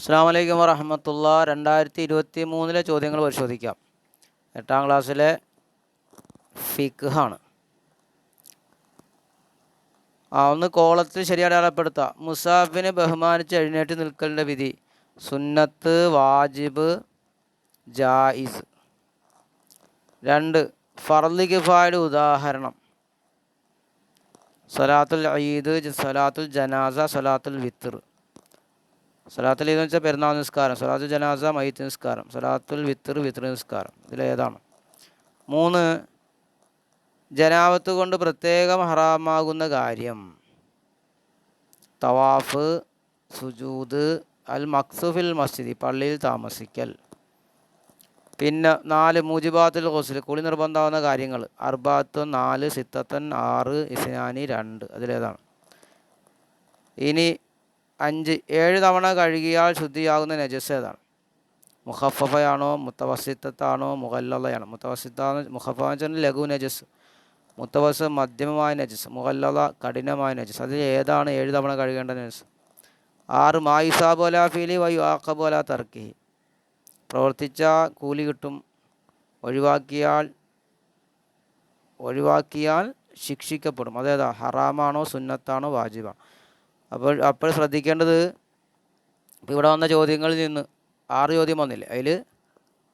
അസ്സാം വലൈക്കും വറഹമത്തുള്ള. രണ്ടായിരത്തി ഇരുപത്തി മൂന്നിലെ ചോദ്യങ്ങൾ പരിശോധിക്കാം. എട്ടാം ക്ലാസ്സിലെ ഫിഖാണ്. ആ ഒന്ന് കോളത്തിൽ ശരി അടയാളപ്പെടുത്താം. മുസാഫിനെ ബഹുമാനിച്ച് എഴുന്നേറ്റ് നിൽക്കലിന്റെ വിധി. സുന്നത്ത് വാജിബ് ജായിസ്. രണ്ട് ഫർലി കിഫായുടെ ഉദാഹരണം. സലാത്തുൽ ജ- സലാത്തുൽ ജനാസ സലാത്തുൽ വിത്തർ സലാത്തുൽ ഈദ് എന്ന് വെച്ചാൽ പെരുന്നാൾ നിസ്കാരം സലാത്തുൽ ജനാസ മയ്യത്ത് നിസ്കാരം സലാത്തുൽ വിത്തർ വിത്തർ നിസ്കാരം ഇതിലേതാണ് മൂന്ന് ജനാവത്ത് കൊണ്ട് പ്രത്യേകം ഹറാമാകുന്ന കാര്യം. തവാഫ് സുജൂദ് അൽ മക്സുഫിൽ മസ്ജിദ് പള്ളിയിൽ താമസിക്കൽ. പിന്നെ നാല് മൂജിബാത്തുൽ ഹുസ്ൽ കുളി നിർബന്ധമാവുന്ന കാര്യങ്ങൾ. അർബാത്ത് നാല് സിത്തത്തൻ ആറ് ഇസ്നാനി രണ്ട് അതിലേതാണ് ഇനി അഞ്ച് ഏഴ് തവണ കഴുകിയാൽ ശുദ്ധിയാകുന്ന നജസ് ഏതാണ്? മുഹഫഫയാണോ മുത്തവസിത്തത്താണോ മുഹല്ലതയാണോ മുത്തവസിത്ത മുഹഫ വെച്ചാൽ ലഘു നജസ്. മുത്തവസ് മധ്യമമായ നജസ് മുഹല്ലത കഠിനമായ നജസ്. അതിൽ ഏതാണ് ഏഴ് തവണ കഴുകേണ്ട നജസ്? ആറ് മായുസാബു പോല ഫീലി വയു ആക്കബു പോല തർക്കി പ്രവർത്തിച്ച കൂലി കിട്ടും. ഒഴിവാക്കിയാൽ ഒഴിവാക്കിയാൽ ശിക്ഷിക്കപ്പെടും. അതേതാ? ഹറാമാണോ സുന്നത്താണോ വാജിബാണോ? അപ്പോൾ അപ്പോൾ ശ്രദ്ധിക്കേണ്ടത് ഇവിടെ വന്ന ചോദ്യങ്ങളിൽ നിന്ന് ആറ് ചോദ്യം വന്നില്ലേ? അതിൽ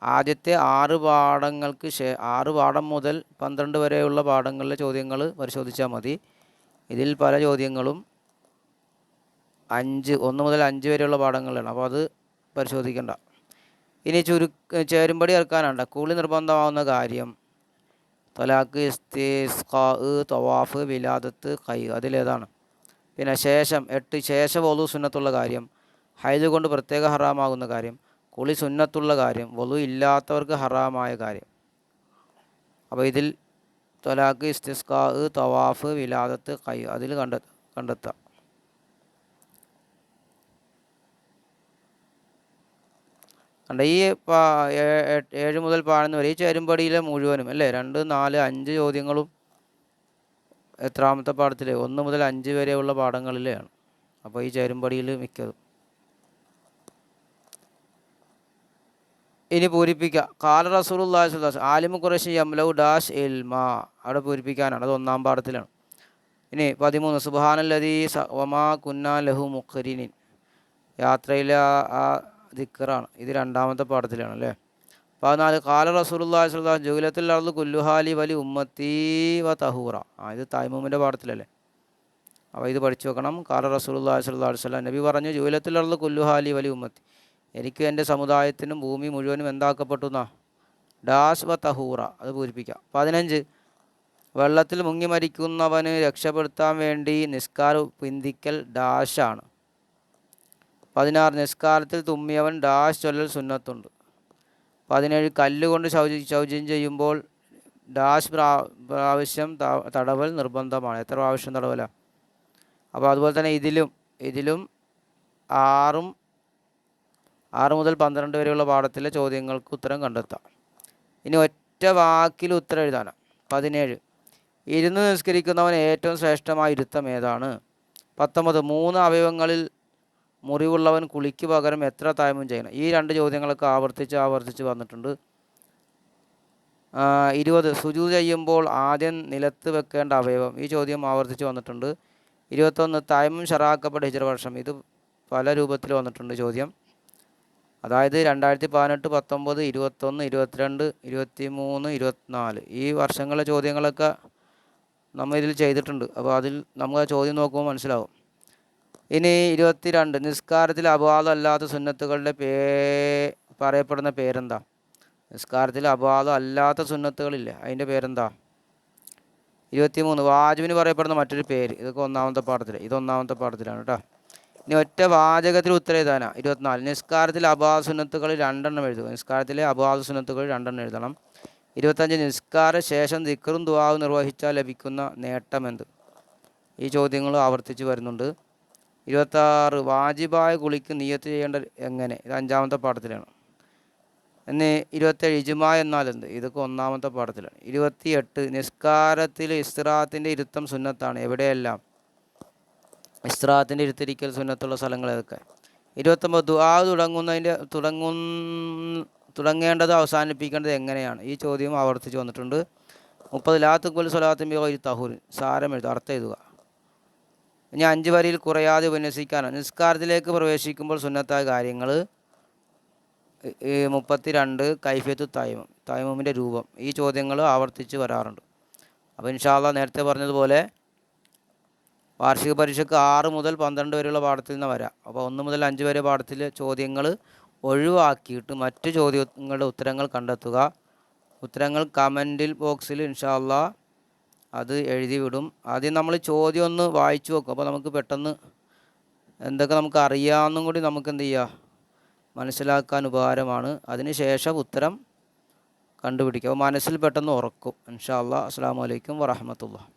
ആദ്യത്തെ ആറ് പാഠങ്ങൾക്ക് ശേ ആറ് പാഠം മുതൽ പന്ത്രണ്ട് വരെയുള്ള പാഠങ്ങളിലെ ചോദ്യങ്ങൾ പരിശോധിച്ചാൽ മതി. ഇതിൽ പല ചോദ്യങ്ങളും അഞ്ച് ഒന്ന് മുതൽ അഞ്ച് വരെയുള്ള പാഠങ്ങളാണ്. അപ്പോൾ അത് പരിശോധിക്കേണ്ട. ഇനി ചുരു ചേരുംപടി ഇറക്കാനുണ്ട് കൂളി നിർബന്ധമാവുന്ന കാര്യം തലാഖ് ഇസ്തിസ്ഖാ തവാഫ് വിലാദത്ത് കൈ അതിലേതാണ്. പിന്നെ ശേഷം എട്ട് ശേഷം വലു സുന്നത്തുള്ള കാര്യം ഹൈദ് കൊണ്ട് പ്രത്യേക ഹറാമാകുന്ന കാര്യം കുളി സുന്നത്തുള്ള കാര്യം വലു ഇല്ലാത്തവർക്ക് ഹറാമായ കാര്യം. അപ്പോൾ ഇതിൽ തൊലാക്ക് ഇസ്തിസ്കാ തവാഫ് വിലാദത്ത് കൈ അതിൽ കണ്ടെ കണ്ടെത്താം. കണ്ട? ഈ ഏഴ് മുതൽ പതിനൊന്ന് വരെ ഈ ചേരുംപടിയിലെ മുഴുവനും അല്ലേ? രണ്ട് നാല് അഞ്ച് ചോദ്യങ്ങളും എത്രാമത്തെ പാഠത്തിലെ? ഒന്ന് മുതൽ അഞ്ച് വരെയുള്ള പാഠങ്ങളിലെയാണ് അപ്പോൾ ഈ ചേരുംപടിയിൽ മിക്കതും. ഇനി പൂരിപ്പിക്കുക കാല അലൈഹി വസല്ലം. ആലിമു ഖുറൈശി യംലൗ ഡാഷ് ഇൽമ. അവിടെ പൂരിപ്പിക്കാനാണ്. അത് ഒന്നാം പാഠത്തിലാണ്. ഇനി പതിമൂന്ന്. സുബാനല്ലതി വമാ കുന്നാ ലഹു മുഖരിനിൻ. യാത്രയിലെ ആ ദിക്കറാണ് ഇത് രണ്ടാമത്തെ പാഠത്തിലാണ് അല്ലേ? പതിനാല് കാല അലൈഹി വസല്ലം ജുലത്തുൽ അർദ് കുല്ലുഹാലി വലി ഉമ്മത്തി വ തഹൂറ. ആ ഇത് തായ്മൂമിന്റെ പാഠത്തിലല്ലേ? അപ്പോൾ ഇത് പഠിച്ചു വെക്കണം. കാല സ്വല്ലല്ലാഹു അലൈഹി വസല്ലം നബി പറഞ്ഞു ജൂലത്തിൽ അർദ് കുല്ലുഹാലി വലി ഉമ്മത്തി. എനിക്ക് എന്റെ സമുദായത്തിനും ഭൂമി മുഴുവനും എന്താക്കപ്പെട്ടു എന്നാ? ഡാസ് വ തഹൂറ. അത് പൂരിപ്പിക്കാം. പതിനഞ്ച് വെള്ളത്തിൽ മുങ്ങി മരിക്കുന്നവന് രക്ഷപ്പെടുത്താൻ വേണ്ടി നിസ്കാര പിന്തിക്കൽ ഡാഷാണ്. പതിനാറ് നിസ്കാരത്തിൽ തുമ്മിയവൻ ഡാഷ് ചൊല്ലൽ സുന്നത്തുണ്ട്. പതിനേഴ് കല്ലുകൊണ്ട് ശൗച ശൗചം ചെയ്യുമ്പോൾ ഡാഷ് പ്രാ പ്രാവശ്യം തടവൽ നിർബന്ധമാണ്. എത്ര പ്രാവശ്യം തടവലാണ് അപ്പോൾ അതുപോലെ തന്നെ ഇതിലും ഇതിലും ആറും ആറ് മുതൽ പന്ത്രണ്ട് വരെയുള്ള പാഠത്തിലെ ചോദ്യങ്ങൾക്ക് ഉത്തരം കണ്ടെത്താം. ഇനി ഒറ്റ വാക്കിൽ ഉത്തരം എഴുതാനാണ് പതിനേഴ്. ഇരുന്ന് നിസ്കരിക്കുന്നവൻ ഏറ്റവും ശ്രേഷ്ഠമായ ഇരുത്തം ഏതാണ്? പത്തൊമ്പത്. മൂന്ന് അവയവങ്ങളിൽ മുറിവുള്ളവൻ കുളിക്ക് പകരം എത്ര തായ്മം ചെയ്യണം. ഈ രണ്ട് ചോദ്യങ്ങളൊക്കെ ആവർത്തിച്ച് ആവർത്തിച്ച് വന്നിട്ടുണ്ട്. ഇരുപത്. സുജു ചെയ്യുമ്പോൾ ആദ്യം നിലത്ത് വെക്കേണ്ട അവയവം. ഈ ചോദ്യം ആവർത്തിച്ച് വന്നിട്ടുണ്ട്. ഇരുപത്തൊന്ന്. തായ്മം ഷറാക്കപ്പെട്ട ഹിജറ വർഷം ഇത് പല രൂപത്തിൽ വന്നിട്ടുണ്ട് ചോദ്യം. അതായത് രണ്ടായിരത്തി പതിനെട്ട് പത്തൊമ്പത് ഇരുപത്തൊന്ന് ഇരുപത്തിരണ്ട് ഇരുപത്തി മൂന്ന് ഇരുപത്തിനാല്. ഈ വർഷങ്ങളിലെ ചോദ്യങ്ങളൊക്കെ നമ്മൾ ഇതിൽ ചെയ്തിട്ടുണ്ട്. അപ്പോൾ അതിൽ നമുക്ക് ആ ചോദ്യം നോക്കുമ്പോൾ മനസ്സിലാവും. ഇനി ഇരുപത്തിരണ്ട്. നിസ്കാരത്തിൽ അപവാദമല്ലാത്ത സുന്നത്തുകളുടെ പേ പറയപ്പെടുന്ന പേരെന്താ? നിസ്കാരത്തിൽ അപവാദം അല്ലാത്ത സുന്നത്തുകളില്ലേ. അതിന്റെ പേരെന്താ? ഇരുപത്തിമൂന്ന്. വാജുവിന് പറയപ്പെടുന്ന മറ്റൊരു പേര്. ഇതൊക്കെ ഒന്നാമത്തെ പാഠത്തിൽ ഇത് ഒന്നാമത്തെ പാഠത്തിലാണ് കേട്ടോ. ഇനി ഒറ്റ വാചകത്തിൽ ഉത്തരം എഴുതാനാ. ഇരുപത്തിനാല്. നിസ്കാരത്തിൽ അപവാദ സുന്നത്തുകൾ രണ്ടെണ്ണം എഴുതുക. നിസ്കാരത്തിലെ അപവാദ സുന്നത്തുകൾ രണ്ടെണ്ണം എഴുതണം. ഇരുപത്തഞ്ച്. നിസ്കാര ശേഷം ദിക്കറും ദുവാവും നിർവഹിച്ചാൽ ലഭിക്കുന്ന നേട്ടം എന്ത്? ഈ ചോദ്യങ്ങൾ ആവർത്തിച്ച് വരുന്നുണ്ട്. ഇരുപത്താറ് വാജിബായ കുളിക്ക് നിയത്ത് ചെയ്യേണ്ട എങ്ങനെ? ഇത് അഞ്ചാമത്തെ പാഠത്തിലാണ്. എന്ന് ഇരുപത്തേഴ് ഇജുമ എന്നാൽ എന്ത്? ഇതൊക്കെ ഒന്നാമത്തെ പാഠത്തിലാണ്. ഇരുപത്തിയെട്ട് നിസ്കാരത്തിൽ ഇസ്ത്രാത്തിന്റെ ഇരുത്തം സുന്നത്താണ്. എവിടെയെല്ലാം? ഇസ്ത്രാത്തിന്റെ ഇരുത്തിരിക്കൽ സുന്നത്തുള്ള സ്ഥലങ്ങൾ ഏതൊക്കെ ഇരുപത്തൊമ്പത് ദുആ തുടങ്ങുന്നതിന്റെ തുടങ്ങുന്ന തുടങ്ങേണ്ടത് അവസാനിപ്പിക്കേണ്ടത് എങ്ങനെയാണ്? ഈ ചോദ്യം ആവർത്തിച്ച് വന്നിട്ടുണ്ട്. മുപ്പത് ലാത്തുക്കുൽ സ്വലാത്തും ഒരു തഹൂർ. സാരം എഴുതുക. അർത്ഥം എഴുതുക. ഇനി അഞ്ച് വരിയിൽ കുറയാതെ ഉപന്യസിക്കാനാണ് നിസ്കാരത്തിലേക്ക് പ്രവേശിക്കുമ്പോൾ സുന്നത്തായ കാര്യങ്ങൾ. മുപ്പത്തി രണ്ട് കൈഫിയത്ത് തായ്മം തായ്മമിന്റെ രൂപം. ഈ ചോദ്യങ്ങൾ ആവർത്തിച്ച് വരാറുണ്ട്. അപ്പോൾ ഇൻഷാല്ല നേരത്തെ പറഞ്ഞതുപോലെ വാർഷിക പരീക്ഷയ്ക്ക് ആറ് മുതൽ പന്ത്രണ്ട് വരെയുള്ള പാഠത്തിൽ നിന്ന് വരാം. അപ്പോൾ ഒന്ന് മുതൽ അഞ്ച് വരെ പാഠത്തിലെ ചോദ്യങ്ങൾ ഒഴിവാക്കിയിട്ട് മറ്റ് ചോദ്യങ്ങളുടെ ഉത്തരങ്ങൾ കണ്ടെത്തുക. ഉത്തരങ്ങൾ കമന്റിൽ ബോക്സിൽ ഇൻഷാല്ല അത് എഴുതി വിടും. ആദ്യം നമ്മൾ ചോദ്യം ഒന്ന് വായിച്ചു നോക്കും അപ്പോൾ നമുക്ക് പെട്ടെന്ന് എന്തൊക്കെ നമുക്ക് അറിയാമെന്നും കൂടി നമുക്ക് എന്ത് ചെയ്യുക മനസ്സിലാക്കാൻ ഉപകാരമാണ്. അതിനുശേഷം ഉത്തരം കണ്ടുപിടിക്കുക അപ്പോൾ മനസ്സിൽ പെട്ടെന്ന് ഉറക്കും. ഇൻഷാ അല്ലാ. അസ്സാം വലൈക്കും വറഹമത്തുള്ള